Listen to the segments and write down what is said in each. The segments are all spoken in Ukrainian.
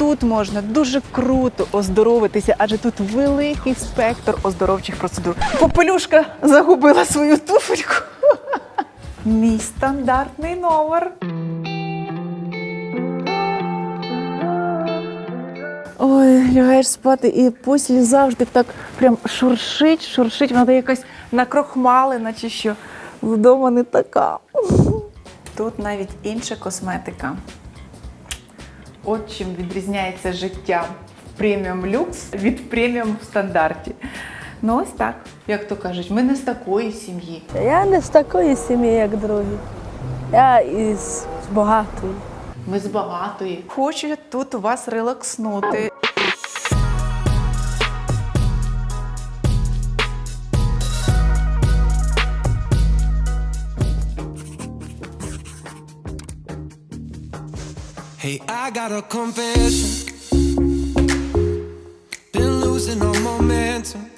тут можна дуже круто оздоровитися, адже тут великий спектр оздоровчих процедур. Попелюшка загубила свою туфельку. Мій стандартний номер. Ой, лягаєш спати, і постіль завжди так прям шуршить, шуршить. Вона якась накрохмалена чи що. Вдома не така. Тут навіть інша косметика. От чим відрізняється життя в преміум люкс від преміум в стандарті. Ну, ось так, як то кажуть, ми не з такої сім'ї. Я не з такої сім'ї, як другі. Я із з багатої. Ми з багатої. Хочу тут у вас релакснути. I got a confession. Been losing all momentum.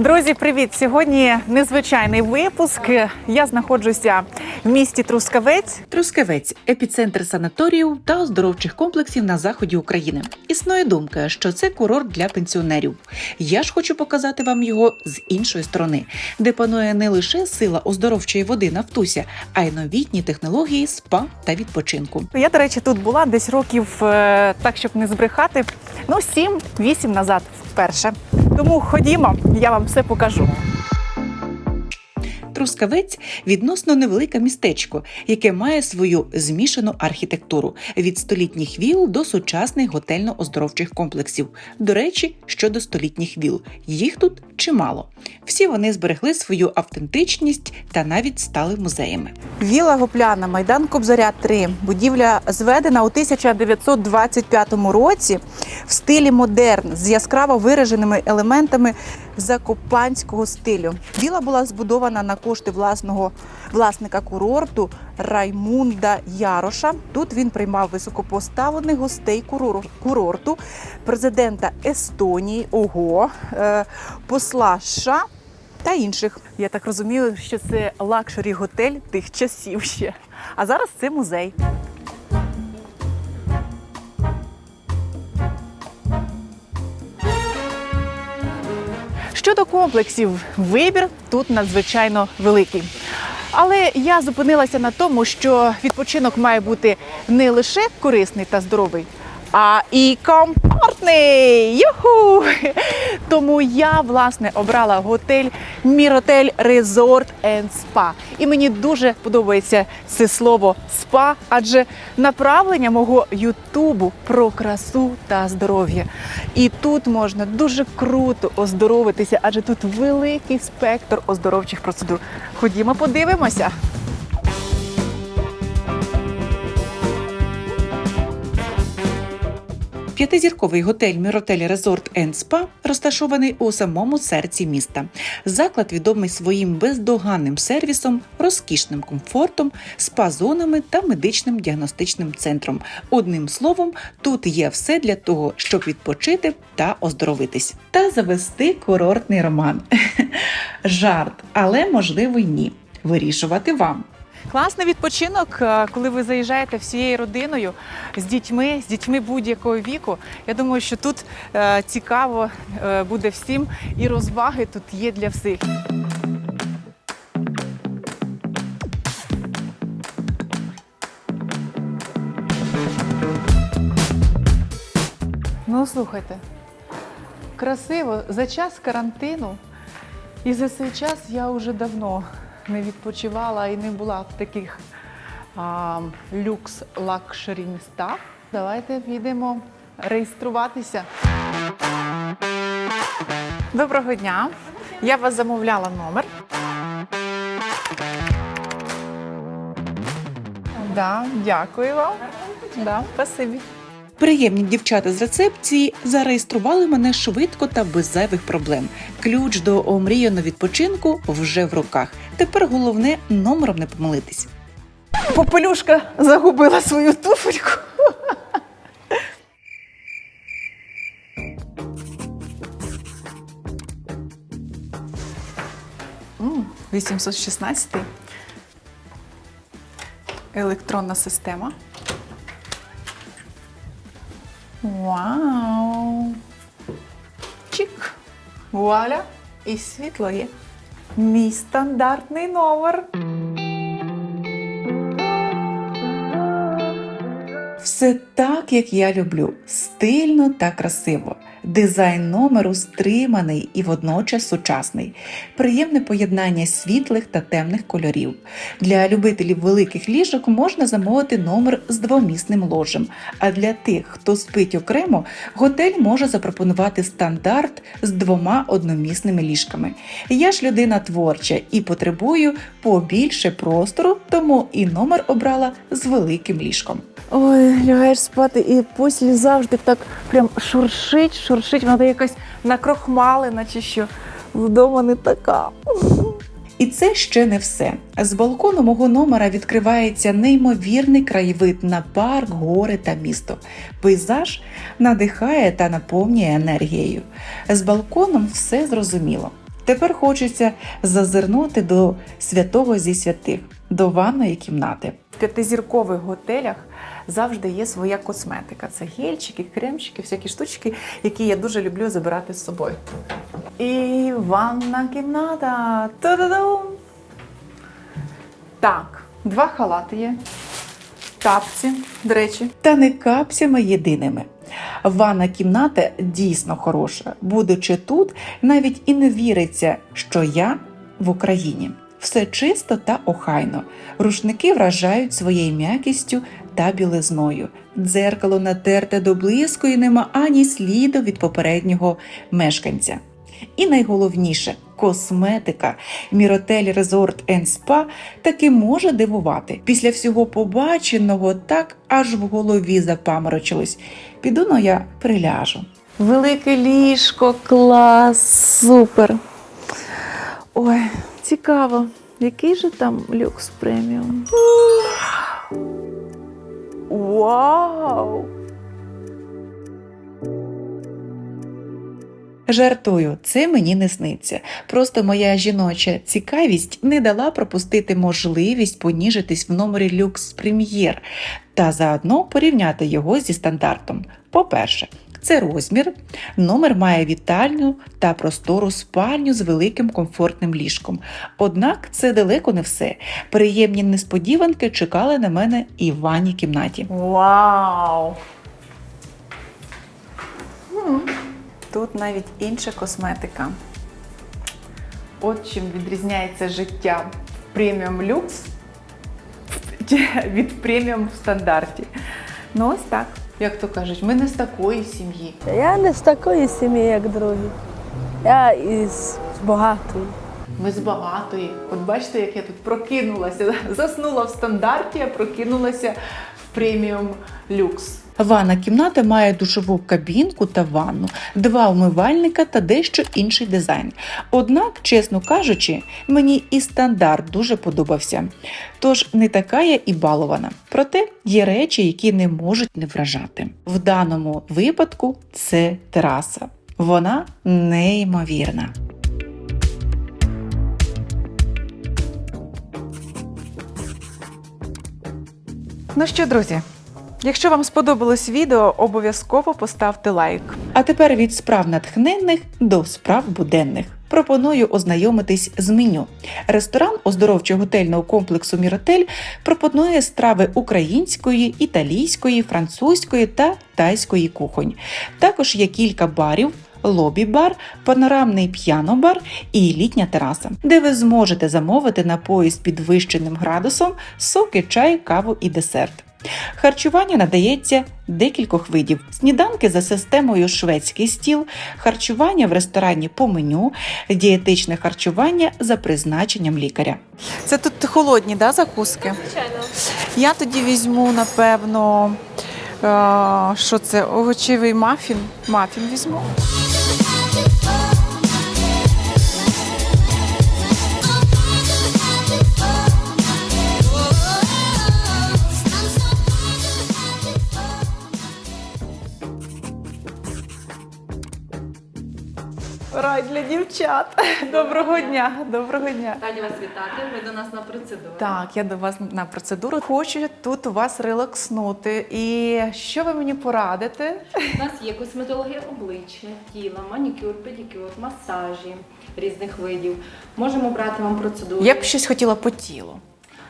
Друзі, привіт! Сьогодні незвичайний випуск. Я знаходжуся в місті Трускавець. Трускавець епіцентр санаторіїв та оздоровчих комплексів на заході України. Існує думка, що це курорт для пенсіонерів. Я ж хочу показати вам його з іншої сторони, де панує не лише сила оздоровчої води Нафтуся, а й новітні технології спа та відпочинку. Я, до речі, тут була десь років е, так, щоб не збрехати. Ну, 7-8 назад вперше. Тому ходімо, я вам все покажу. Трускавець відносно невелике містечко, яке має свою змішану архітектуру від столітніх віл до сучасних готельно-оздоровчих комплексів. До речі, щодо столітніх віл, їх тут чимало. Всі вони зберегли свою автентичність та навіть стали музеями. Віла Гопляна, Майдан Кобзаря 3. Будівля зведена у 1925 році в стилі модерн з яскраво вираженими елементами закопанського стилю. Віла була збудована на кошти власного власника курорту Раймунда Яроша. Тут він приймав високопоставлених гостей курор- курорту, президента Естонії, ого, е, посла США та інших. Я так розумію, що це лакшері готель тих часів ще. А зараз це музей. Щодо комплексів, вибір тут надзвичайно великий. Але я зупинилася на тому, що відпочинок має бути не лише корисний та здоровий, а і комфортний. Юху! Тому я власне обрала готель Міротель and Spa. І мені дуже подобається це слово спа, адже направлення мого Ютубу про красу та здоров'я. І тут можна дуже круто оздоровитися, адже тут великий спектр оздоровчих процедур. Ходімо, подивимося. П'ятизірковий готель Міротель Резорт енд Спа розташований у самому серці міста. Заклад відомий своїм бездоганним сервісом, розкішним комфортом, спа-зонами та медичним діагностичним центром. Одним словом, тут є все для того, щоб відпочити та оздоровитись. Та завести курортний роман. Жарт, але можливо ні. Вирішувати вам. Класний відпочинок, е, коли ви заїжджаєте всією родиною з дітьми, з дітьми будь-якого віку. Я думаю, що тут е, цікаво е, буде всім, і розваги тут є для всіх. Ну, слухайте, красиво за час карантину. І за цей час я вже давно не відпочивала і не була в таких а, люкс лакшері містах. Давайте підемо реєструватися. Доброго дня. Я вас замовляла номер. Да, дякую вам. Да, спасибі. Приємні дівчата з рецепції зареєстрували мене швидко та без зайвих проблем. Ключ до омріяного відпочинку вже в руках. Тепер головне номером не помилитись. Попелюшка загубила свою туфельку. М, 816 електронна система. Вау! Чик! Вуаля! І світло є. Мій стандартний номер. Все так, як я люблю, стильно та красиво. Дизайн номеру стриманий і водночас сучасний, приємне поєднання світлих та темних кольорів. Для любителів великих ліжок можна замовити номер з двомісним ложем. А для тих, хто спить окремо, готель може запропонувати стандарт з двома одномісними ліжками. Я ж людина творча і потребую побільше простору, тому і номер обрала з великим ліжком. Ой, лягаєш спати, і постіль завжди так прям шуршить, шуршить. Вона якась накрохмалена чи що. Вдома не така. І це ще не все. З балкону мого номера відкривається неймовірний краєвид на парк, гори та місто. Пейзаж надихає та наповнює енергією. З балконом все зрозуміло. Тепер хочеться зазирнути до святого зі святих, до ванної кімнати. В п'ятизіркових готелях завжди є своя косметика. Це гельчики, кремчики, всякі штучки, які я дуже люблю забирати з собою. І ванна кімната. Та-да-дам! Так, два халати є. Тапці, до речі. Та не капцями єдиними. Ванна кімната дійсно хороша. Будучи тут, навіть і не віриться, що я в Україні. Все чисто та охайно. Рушники вражають своєю м'якістю та білизною. Дзеркало натерте до блиску і нема ані сліду від попереднього мешканця. І найголовніше косметика. Міротель and Spa таки може дивувати. Після всього побаченого так аж в голові запаморочилось. Піду но я приляжу. Велике ліжко, клас, супер. Ой, цікаво, який же там люкс преміум? Вау! Жартую, це мені не сниться. Просто моя жіноча цікавість не дала пропустити можливість поніжитись в номері люкс прем'єр та заодно порівняти його зі стандартом. По-перше, це розмір. Номер має вітальню та простору спальню з великим комфортним ліжком. Однак це далеко не все. Приємні несподіванки чекали на мене і в ванній кімнаті. Вау! Тут навіть інша косметика. От чим відрізняється життя в преміум люкс від преміум в стандарті. Ну, ось так. Як то кажуть, ми не з такої сім'ї. Я не з такої сім'ї, як другі. Я із багатої. Ми з багатої. От бачите, як я тут прокинулася. Заснула в стандарті, а прокинулася в преміум люкс. Ванна кімната має душову кабінку та ванну, два умивальника та дещо інший дизайн. Однак, чесно кажучи, мені і стандарт дуже подобався. Тож не така я і балована. Проте є речі, які не можуть не вражати. В даному випадку це тераса. Вона неймовірна. Ну що, друзі, якщо вам сподобалось відео, обов'язково поставте лайк. А тепер від справ натхненних до справ буденних. Пропоную ознайомитись з меню. Ресторан оздоровчого готельного комплексу Міротель пропонує страви української, італійської, французької та тайської кухонь. Також є кілька барів. Лобі-бар, панорамний п'яно-бар і літня тераса, де ви зможете замовити напої з підвищеним градусом, соки, чай, каву і десерт. Харчування надається декількох видів: сніданки за системою шведський стіл, харчування в ресторані по меню, дієтичне харчування за призначенням лікаря. Це тут холодні, да, закуски? Звичайно. Я тоді візьму, напевно, е, що це? Овочевий мафін. Мафін візьму. Рай для дівчат. Доброго дня, доброго дня. Раді вас вітати. Ви до нас на процедуру. Так, я до вас на процедуру. Хочу тут у вас релакснути. І що ви мені порадите? У нас є косметологія обличчя, тіла, манікюр, педикюр, масажі різних видів. Можемо брати вам процедуру. Я б щось хотіла по тілу.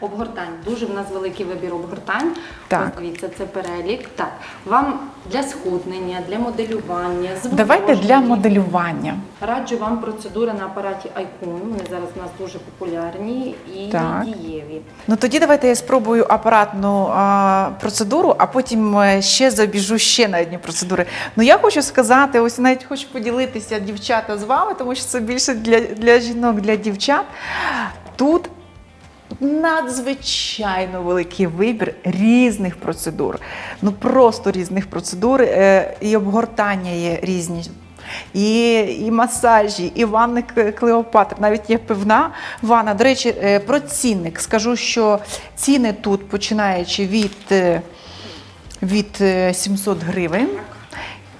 Обгортань. Дуже в нас великий вибір обгортань. Так. Ось дивіться, це перелік. Так, вам для схуднення, для моделювання, Давайте для зволоження. моделювання. Раджу вам процедури на апараті Айкун. Вони зараз у нас дуже популярні і Так. дієві. Ну тоді давайте я спробую апаратну а, процедуру, а потім е, ще забіжу ще на одні процедури. Ну я хочу сказати, ось навіть хочу поділитися дівчата з вами, тому що це більше для, для жінок, для дівчат. Тут надзвичайно великий вибір різних процедур. Ну просто різних процедур. Е, І обгортання є різні. І, і масажі, і ванни Клеопатр. Навіть є пивна ванна. До речі, е, про цінник. Скажу, що ціни тут починаючи від, е, від е, 700 гривень.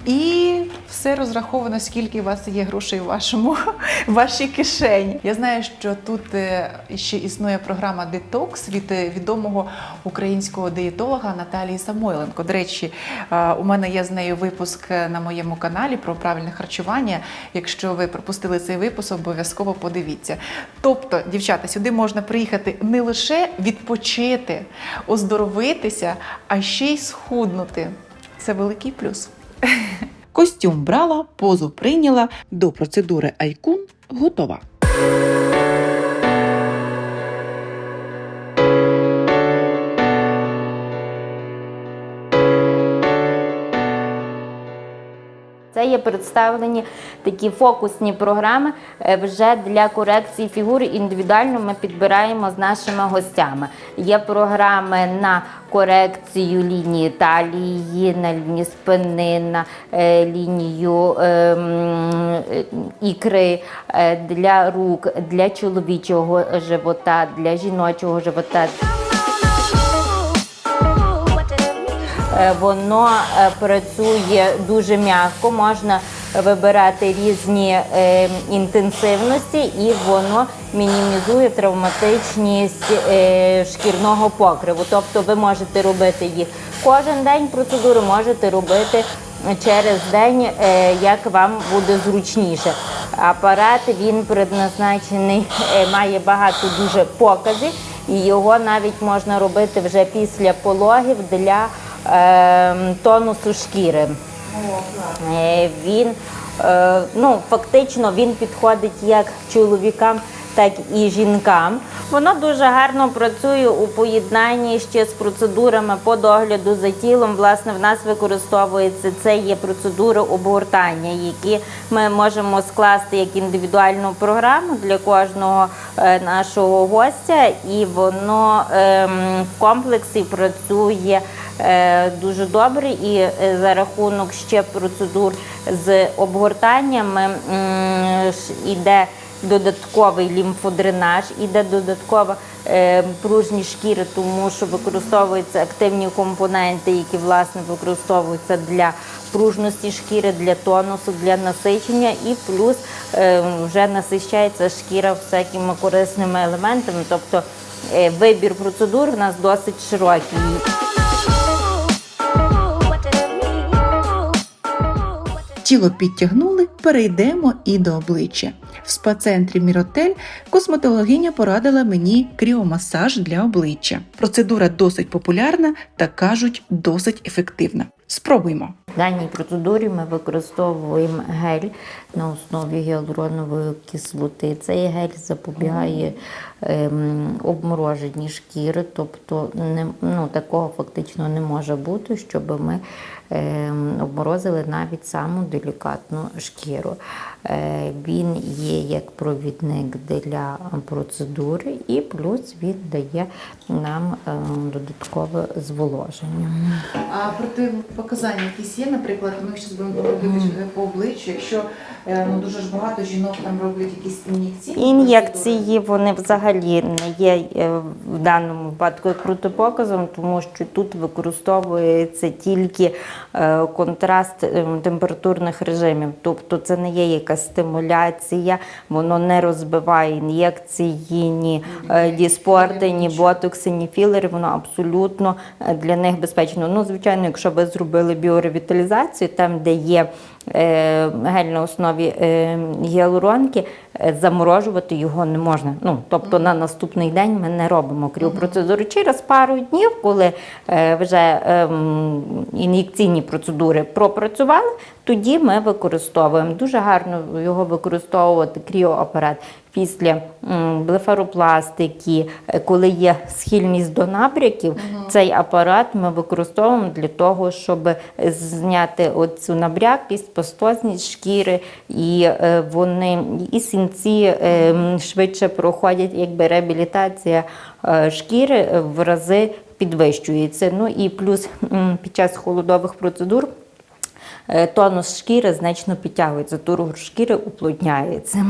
І все розраховано, скільки у вас є грошей в вашому в вашій кишені. Я знаю, що тут е, ще існує програма Детокс від е, відомого українського диєтолога Наталії Самойленко. До речі, е, у мене є з нею випуск на моєму каналі про правильне харчування. Якщо ви пропустили цей випуск, обов'язково подивіться. Тобто, дівчата, сюди можна приїхати не лише відпочити, оздоровитися, а ще й схуднути. Це великий плюс. Костюм брала, позу прийняла, до процедури Айкун готова. Це є представлені такі фокусні програми е, вже для корекції фігури. Індивідуально ми підбираємо з нашими гостями. Є програми на корекцію лінії талії, на лінії спини, на е, лінію ем, е, ікри, для рук, для чоловічого живота, для жіночого живота. Воно е, працює дуже м'яко, можна вибирати різні е, інтенсивності, і воно мінімізує травматичність е, шкірного покриву. Тобто ви можете робити їх кожен день процедури, можете робити через день, е, як вам буде зручніше. Апарат він предназначений, е, має багато дуже показів, і його навіть можна робити вже після пологів для е, тонусу шкіри. Е, Він е, ну, фактично він підходить як чоловікам, так і жінкам. Воно дуже гарно працює у поєднанні ще з процедурами по догляду за тілом. Власне, в нас використовується це є процедури обгортання, які ми можемо скласти як індивідуальну програму для кожного е, нашого гостя, і воно ем, в комплексі працює дуже добре. І е, за рахунок ще процедур з обгортаннями іде додатковий лімфодренаж, іде додаткова е, пружність шкіри, тому що використовуються активні компоненти, які власне використовуються для пружності шкіри, для тонусу, для насичення, і плюс е, вже насичається шкіра всякими корисними елементами. Тобто е, вибір процедур у нас досить широкий. Тіло підтягнули, перейдемо і до обличчя. В спа-центрі Міротель косметологиня порадила мені кріомасаж для обличчя. Процедура досить популярна та кажуть досить ефективна. Спробуймо. В даній процедурі ми використовуємо гель на основі гіалуронової кислоти. Цей гель запобігає ем, обмороженні шкіри, тобто не, ну, такого фактично не може бути, щоб ми ем, обморозили навіть саму делікатну шкіру. Е, він є як провідник для процедури, і плюс він дає нам ем, додаткове зволоження. А протипоказання якісь є, наприклад, ми зараз будемо робити по обличчю, якщо е, ну, дуже ж багато жінок там роблять якісь ін'єкції. Ін'єкції вони взагалі не є е, в даному випадку протипоказом, тому що тут використовується тільки е, контраст температурних режимів. Тобто це не є якась стимуляція, воно не розбиває ін'єкції, ні діспорти, ні ботокси, ні філери. Воно абсолютно для них безпечно. Ну, звичайно, якщо ви зробили біоревіталізацію, там, де є гель на основі е, гіалуронки, е, заморожувати його не можна. Ну, тобто на наступний день ми не робимо кріопроцедуру. Через пару днів, коли е, вже ем, ін'єкційні процедури пропрацювали, тоді ми використовуємо. Дуже гарно його використовувати кріоапарат після блефаропластики, е, коли є схильність до набряків. Цей апарат ми використовуємо для того, щоб зняти оцю набряклість, пастозність шкіри, і е, вони і сінці е, швидше проходять, якби реабілітація е, шкіри в рази підвищується. Ну і плюс під час холодових процедур. Тонус шкіри значно підтягується, тургор шкіри уплотняється.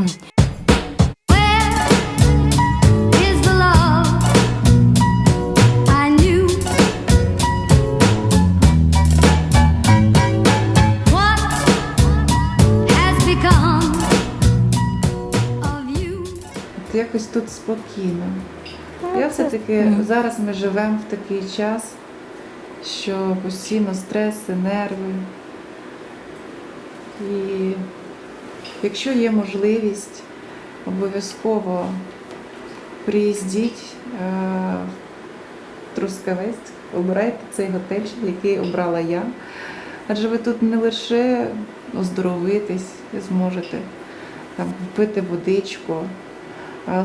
Якось тут спокійно. Я все-таки зараз ми живемо в такий час, що постійно стреси, нерви. І якщо є можливість, обов'язково приїздіть е, в Трускавець, обирайте цей готель, який обрала я. Адже ви тут не лише оздоровитись зможете, там, пити водичку,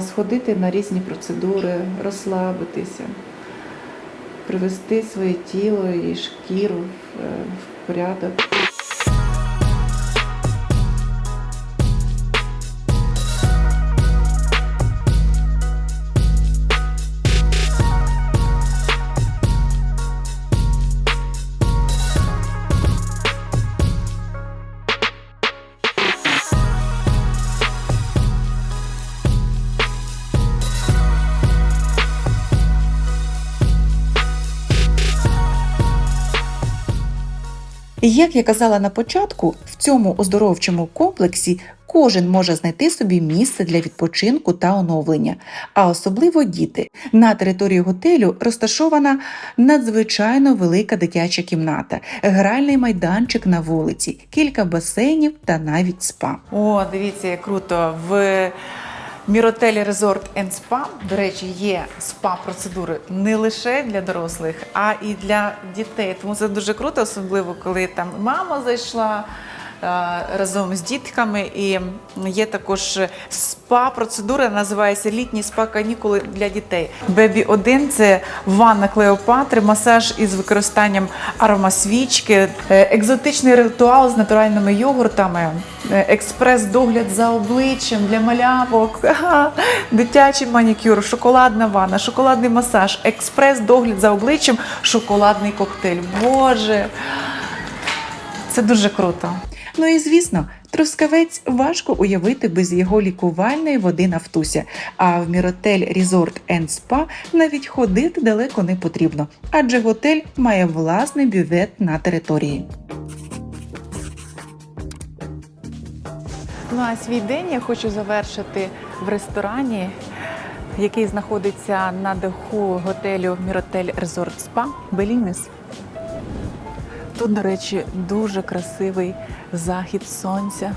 сходити на різні процедури, розслабитися, привести своє тіло і шкіру в, е, порядок. Як я казала на початку, в цьому оздоровчому комплексі кожен може знайти собі місце для відпочинку та оновлення, а особливо діти. На території готелю розташована надзвичайно велика дитяча кімната, гральний майданчик на вулиці, кілька басейнів та навіть спа. О, дивіться, як круто. В Міротелі Резорт and СПА, до речі, є спа-процедури не лише для дорослих, а і для дітей. Тому це дуже круто, особливо коли там мама зайшла. Е, Разом з дітками і є також спа-процедура, називається літні спа-канікули для дітей. Бебі 1 це ванна Клеопатри, масаж із використанням аромасвічки, е, екзотичний ритуал з натуральними йогуртами, е, експрес-догляд за обличчям для малявок, дитячий манікюр, шоколадна ванна, шоколадний масаж, експрес-догляд за обличчям, шоколадний коктейль. Боже, це дуже круто. Ну і звісно, Трускавець важко уявити без його лікувальної води Нафтуся. А в Міротель Resort and Spa навіть ходити далеко не потрібно, адже готель має власний бювет на території. Ну а свій день я хочу завершити в ресторані, який знаходиться на даху готелю Міротель Резорт Спа Белінес. Тут, до речі, дуже красивий захід сонця.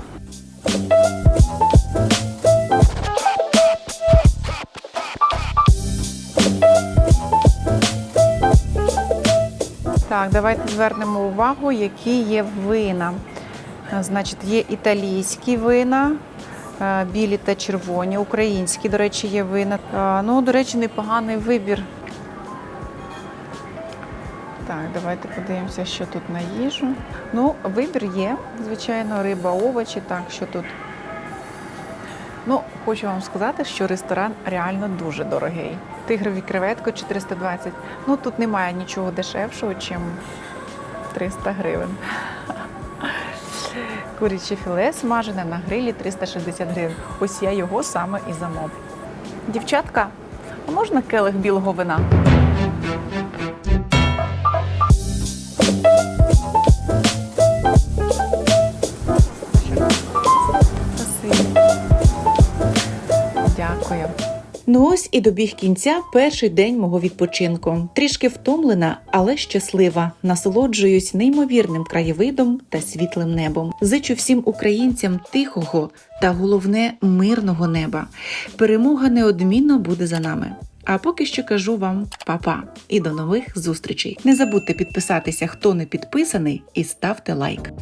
Так, давайте звернемо увагу, які є вина. Значить, є італійські вина, е, білі та червоні, українські, до речі, є вина. Е, Ну, до речі, непоганий вибір. Так, давайте подивимося, що тут на їжу. Ну, вибір є, звичайно, риба, овочі, так, що тут. Ну, хочу вам сказати, що ресторан реально дуже дорогий. Тигрові креветки 420. Ну, тут немає нічого дешевшого, ніж 300 гривень. Куряче філе смажене на грилі 360 гривень. Ось я його саме і замовлю. Дівчатка, а можна келих білого вина? Ну ось і добіг кінця перший день мого відпочинку. Трішки втомлена, але щаслива. Насолоджуюсь неймовірним краєвидом та світлим небом. Зичу всім українцям тихого та головне мирного неба. Перемога неодмінно буде за нами. А поки що кажу вам па-па і до нових зустрічей. Не забудьте підписатися, хто не підписаний, і ставте лайк.